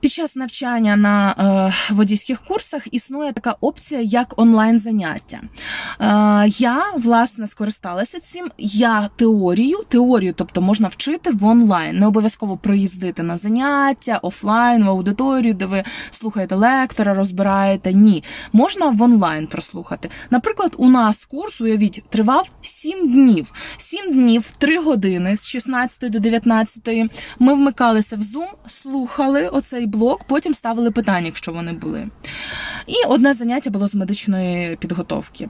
Під час навчання на е, водійських курсах існує така опція, як онлайн заняття. Е, я власне скористалася цим. Я теорію, теорію, тобто можна вчити в онлайн. Не обов'язково приїздити на заняття офлайн, в аудиторію, де ви слухаєте лектора, розбираєте. Ні, можна в онлайн прослухати. Наприклад, у нас курс, уявіть, тривав 7 днів. 7 днів, 3 години з 16 до 19. Ми вмикалися в Zoom, слухали оцей блок, потім ставили питання, якщо вони були. І одне заняття було з медичної підготовки.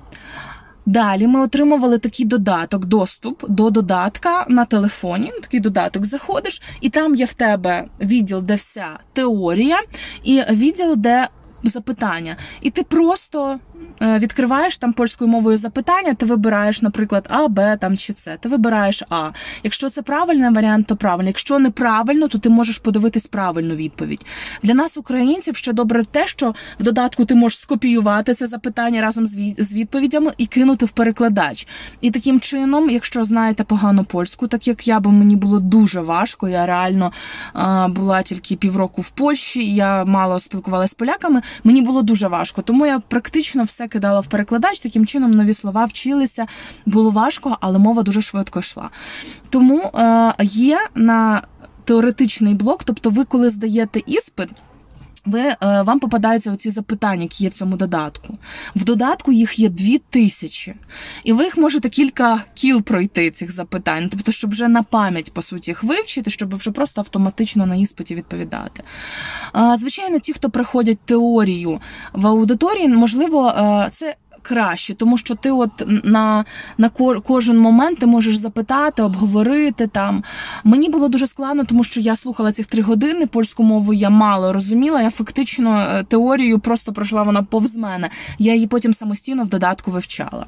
Далі ми отримували такий додаток, доступ до додатка на телефоні. Такий додаток заходиш, і там є в тебе відділ, де вся теорія, і відділ, де запитання. І ти просто е, відкриваєш там польською мовою запитання, ти вибираєш, наприклад, А, Б там чи С. Ти вибираєш А. Якщо це правильний варіант, то правильно. Якщо неправильно, то ти можеш подивитись правильну відповідь. Для нас, українців, ще добре те, що в додатку ти можеш скопіювати це запитання разом з від- з відповідями і кинути в перекладач. І таким чином, якщо знаєте погано польську, так як я, бо мені було дуже важко, я реально була тільки півроку в Польщі, я мало спілкувалася з поляками. Мені було дуже важко, тому я практично все кидала в перекладач. Таким чином нові слова вчилися. Було важко, але мова дуже швидко йшла. Тому е, є на теоретичний блок, тобто ви, коли здаєте іспит. Ви е, вам попадаються оці запитання, які є в цьому додатку. В додатку їх є дві тисячі, і ви їх можете кілька кіл пройти цих запитань, тобто, щоб вже на пам'ять по суті їх вивчити, щоб вже просто автоматично на іспиті відповідати. Звичайно, ті, хто приходять теорію в аудиторії, можливо, е, це. Краще, тому що ти от на, на ко- кожен момент ти можеш запитати, обговорити там. Мені було дуже складно, тому що я слухала цих три години. Польську мову я мало розуміла. Я фактично е, теорію просто пройшла вона повз мене. Я її потім самостійно в додатку вивчала.